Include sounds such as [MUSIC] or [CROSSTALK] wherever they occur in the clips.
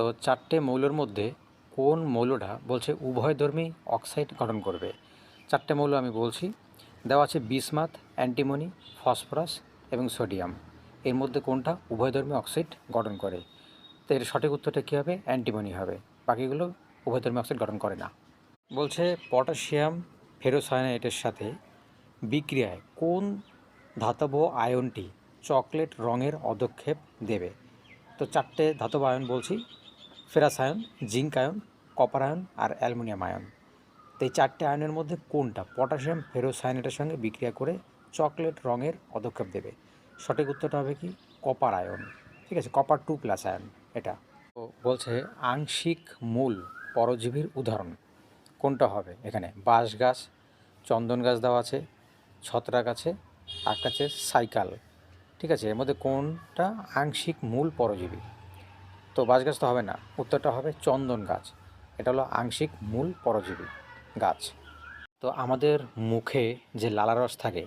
তো চারটে মৌলের মধ্যে কোন মৌলটা বলছে উভয়ধর্মী অক্সাইড গঠন করবে? চারটে মৌল আমি বলছি। দেওয়া আছে বিসমাথ অ্যান্টিমনি, ফসফরাস এবং সোডিয়াম। এর মধ্যে কোনটা উভয়ধর্মী অক্সাইড গঠন করে? তো এর সঠিক উত্তরটা কী হবে? অ্যান্টিমনি হবে। বাকিগুলো উভয়ধর্মী অক্সাইড গঠন করে না। বলছে পটাশিয়াম ফেরোসায়নাইটের সাথে বিক্রিয়ায় কোন ধাতব আয়নটি চকলেট রঙের পদক্ষেপ দেবে? তো চারটে ধাতব আয়ন বলছি। Ferrous ion, zinc ion, copper ion আর অ্যালুমিনিয়াম আয়ন। তো এই চারটে আয়নের মধ্যে কোনটা? পটাশিয়াম ফেরোসায়ানেটের সঙ্গে বিক্রিয়া করে চকলেট রঙের পদক্ষেপ দেবে। সঠিক উত্তরটা হবে কি? Copper ion. ঠিক আছে, কপার টু প্লাস আয়ন, এটা। তো বলছে আংশিক মূল পরজীবীর উদাহরণ। কোনটা হবে? এখানে বাঁশ গাছ, চন্দন গাছ দেওয়া আছে, ছত্রাক আছে আর কাছে সাইকাল। ঠিক আছে, এর মধ্যে কোনটা আংশিক মূল পরজীবী? তো বাঁশ গাছ তো হবে না। উত্তরটা হবে চন্দন গাছ। এটা হলো আংশিক মূল পরজীবী গাছ। তো আমাদের মুখে যে লালারস থাকে,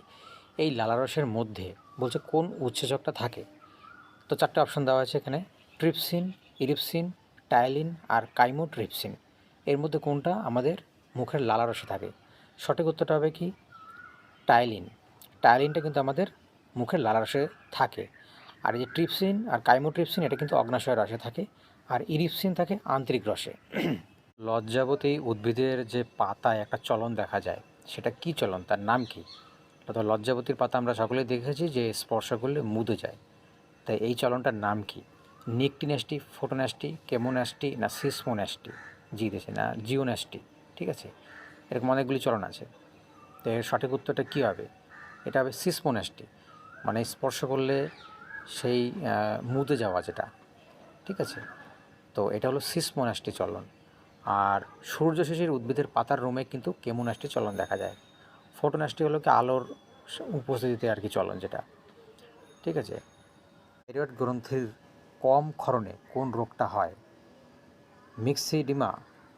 এই লালারসের মধ্যে বলছে কোন উৎসেচকটা থাকে? তো চারটে অপশন দেওয়া আছে এখানে। ট্রিপসিন, ইরিপসিন, টাইলিন আর কাইমোট্রিপসিন। এর মধ্যে কোনটা আমাদের মুখের লালারসে থাকে? সঠিক উত্তরটা হবে কি? টাইলিন। টাইলিনটা কিন্তু আমাদের মুখের লালারসে থাকে। আর এই যে ট্রিপসিন আর কাইমোট্রিপসিন এটা কিন্তু অগ্নাশয় রসে থাকে। আর ইরিপসিন থাকে আন্তরিক রসে। [CLEARS THROAT] লজ্জাবতী উদ্ভিদের যে পাতায় একটা চলন দেখা যায়, সেটা কি চলন? তার নাম কি? অর্থাৎ লজ্জাবতীর পাতা আমরা সকলেই দেখেছি যে স্পর্শ করলে মুদে যায়। তাই এই চলনটার নাম কি? নিকটিন্যাস্টি ফোটোন্যাস্টি কেমোন্যাস্টি না সিসমোন্যাস্টি জি দেশে না জিওন্যাস্টি ঠিক আছে? এরকম অনেকগুলি চলন আছে। তো এর সঠিক উত্তরটা কী হবে? এটা হবে সিসমোন্যাস্টি মানে স্পর্শ করলে সেই মুদে যাওয়া যেটা, ঠিক আছে? তো এটা হলো সিসমোনাস্টি চলন। আর সূর্য শিশির উদ্ভিদের পাতার রোমে কিন্তু কেমোনাস্টি চলন দেখা যায়। ফোটোনাস্টি হলো কি আলোর উপস্থিতিতে আর কি চলন যেটা, ঠিক আছে? থাইরয়েড গ্রন্থির কম ক্ষরণে কোন রোগটা হয়? মিক্সিডিমা,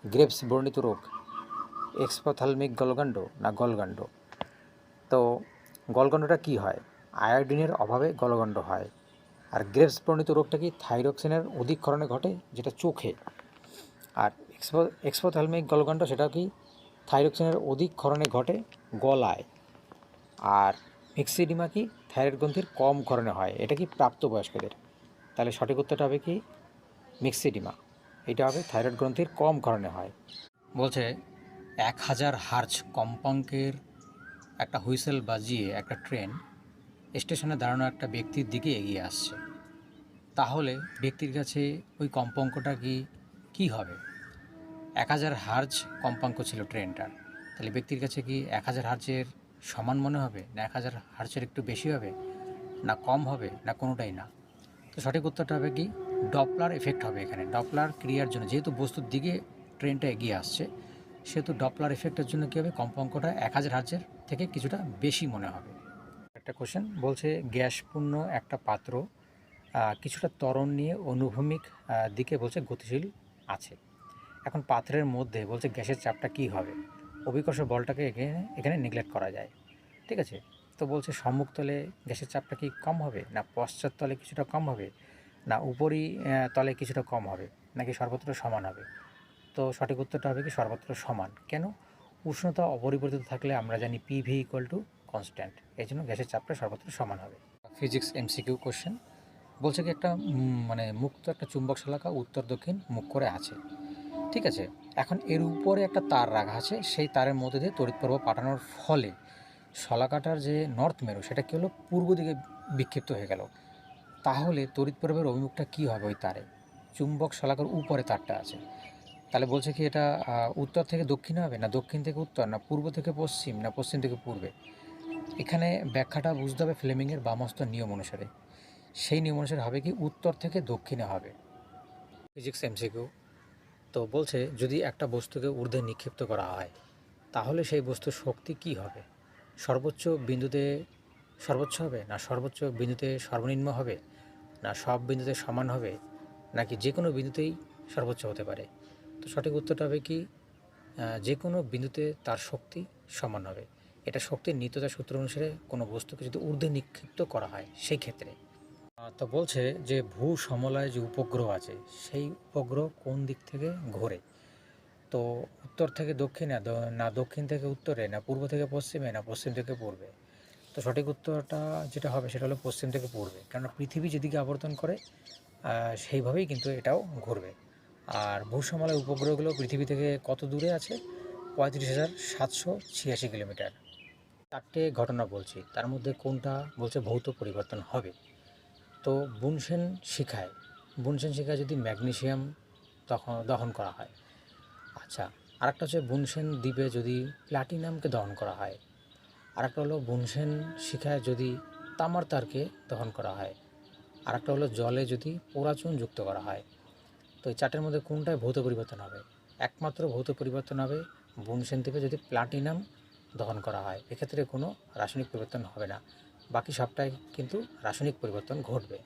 গ্রেপস বর্ণিত রোগ, এক্সপোথালমিক গলগান্ড না গলগান্ড তো গলগণ্ডটা কি হয়? আয়োডিনের অভাবে গলগণ্ড হয়। আর গ্রেপস প্রণীত রোগটা কি থাইরক্সিনের অধিক ক্ষরণে ঘটে, যেটা চোখে? আর এক্সপো এক্সপোথ্যালমিক গলগণ্ড সেটা কি থাইরক্সিনের অধিক ক্ষরণে ঘটে? গলায়। আর মিক্সিডিমা কি থাইরয়েড গ্রন্থির কম ক্ষরণে হয়, এটা কি প্রাপ্তবয়স্কদের? তাহলে সঠিক উত্তরটা হবে কি মিক্সিডিমা, এটা হবে থাইরয়েড গ্রন্থির কম ক্ষরণে হয়। বলছে এক হাজার হার্জ কম্পাঙ্কের একটা হুইসেল বাজিয়ে একটা ট্রেন স্টেশনে দাঁড়ানো একটা ব্যক্তির দিকে এগিয়ে আসছে। তাহলে ব্যক্তির কাছে ওই কম্পাঙ্কটা কি কি হবে? এক হাজার হার্জ কম্পাঙ্ক ছিল ট্রেনটার। তাহলে ব্যক্তির কাছে কি এক হাজার হার্জের সমান মনে হবে? না এক হাজার হার্জের একটু বেশি হবে? না কম হবে? না কোনোটাই না? তো সঠিক উত্তরটা হবে কি, ডপলার এফেক্ট হবে এখানে। ডপলার ক্রিয়ার জন্য যেহেতু বস্তুর দিকে ট্রেনটা এগিয়ে আসছে, সেহেতু ডপলার এফেক্টের জন্য কী হবে? কম্পাঙ্কটা এক হাজার হার্জের থেকে কিছুটা বেশি মনে হবে। একটা কোশ্চেন বলছে গ্যাসপূর্ণ একটা পাত্র কিছুটা ত্বরণ নিয়ে অনুভূমিক দিকে বলছে গতিশীল আছে। এখন পাত্রের মধ্যে বলছে গ্যাসের চাপটা কি হবে? অভিকর্ষ বলটাকে এখানে এখানে নেগলেক্ট করা যায়। ঠিক আছে? তো বলছে সম্মুখ তলে গ্যাসের চাপটা কি কম হবে? না পশ্চাৎ তলে কিছুটা কম হবে? না উপরই আহ, তলে কিছুটা কম হবে? নাকি সর্বত্র সমান হবে? তো সঠিক উত্তরটা হবে কি সর্বত্র সমান। কেন? উষ্ণতা অপরিবর্তিত থাকলে আমরা জানি পিভি ইকুয়াল টু কনস্ট্যান্ট এই জন্য গ্যাসের চাপটা সর্বত্র সমান হবে। ফিজিক্স এমসিকিউ কোশ্চেন বলছে কি একটা মানে মুক্ত একটা চুম্বক শলাকা উত্তর দক্ষিণ মুখ করে আছে। ঠিক আছে? এখন এর উপরে একটা তার রাখা আছে, সেই তারের মধ্যে দিয়ে তড়িৎ প্রবাহ পাঠানোর ফলে শলাকাটার যে নর্থ মেরু, সেটা কী হলো? পূর্ব দিকে বিক্ষিপ্ত হয়ে গেল। তাহলে তড়িৎ প্রবাহের অভিমুখটা কী হবে ওই তারে? চুম্বক শলাকার উপরে তারটা আছে। তাহলে বলছে কি এটা উত্তর থেকে দক্ষিণে হবে না দক্ষিণ থেকে উত্তর, না পূর্ব থেকে পশ্চিম, না পশ্চিম থেকে পূর্বে? এখানে ব্যাখ্যাটা বুঝতে হবে ফ্লেমিংয়ের বামস্ত নিয়ম অনুসারে। সেই নিয়ম অনুসারে হবে কি, উত্তর থেকে দক্ষিণে হবে। Physics, MCQ. তো বলছে, যদি একটা বস্তুকে ঊর্ধ্বে নিক্ষিপ্ত করা হয়, তাহলে সেই বস্তুর শক্তি কি হবে? সর্বোচ্চ বিন্দুতে সর্বোচ্চ হবে, না সর্বোচ্চ বিন্দুতে সর্বনিম্ন হবে, না সব বিন্দুতে সমান হবে, নাকি যে কোনো বিন্দুতেই সর্বোচ্চ হতে পারে? তো সঠিক উত্তরটা হবে কি যে কোনো বিন্দুতে তার শক্তি সমান হবে। এটা শক্তির নিত্যতা সূত্র অনুসারে কোনো বস্তুকে যদি ঊর্ধ্বে নিক্ষিপ্ত করা হয়, সেই ক্ষেত্রে। তো বলছে যে ভূ সমলয় যে উপগ্রহ আছে, সেই উপগ্রহ কোন দিক থেকে ঘোরে? তো উত্তর থেকে দক্ষিণে, না দক্ষিণ থেকে উত্তরে, না পূর্ব থেকে পশ্চিমে, না পশ্চিম থেকে পূর্বে? তো সঠিক উত্তরটা যেটা হবে সেটা হলো পশ্চিম থেকে পূর্বে। কেননা পৃথিবী যেদিকে আবর্তন করে সেইভাবেই কিন্তু এটাও ঘুরবে। আর ভূসমলয় উপগ্রহগুলো পৃথিবী থেকে কত দূরে আছে? পঁয়ত্রিশ হাজার সাতশো ছিয়াশি কিলোমিটার। চারটে ঘটনা বলছি, তার মধ্যে কোনটা বলছে ভৌত পরিবর্তন হবে? তো বুনসেন শিখায় বুনসেন শিখায় যদি ম্যাগনেশিয়াম তখন দহন করা হয়। আচ্ছা আরেকটা হচ্ছে বুনসেন দ্বীপে যদি প্লাটিনামকে দহন করা হয়। আরেকটা হলো বুনসেন শিখায় যদি তামার তারকে দহন করা হয়। আরেকটা হলো জলে যদি পোড়াচুন যুক্ত করা হয়। তো এই চারটের মধ্যে কোনটায় ভৌত পরিবর্তন হবে? একমাত্র ভৌত পরিবর্তন হবে বুনসেন দ্বীপে যদি প্লাটিনাম দহন করা হয়। এক্ষেত্রে কোনো রাসায়নিক পরিবর্তন হবে না। বাকি সবটাই কিন্তু রাসায়নিক পরিবর্তন ঘটবে।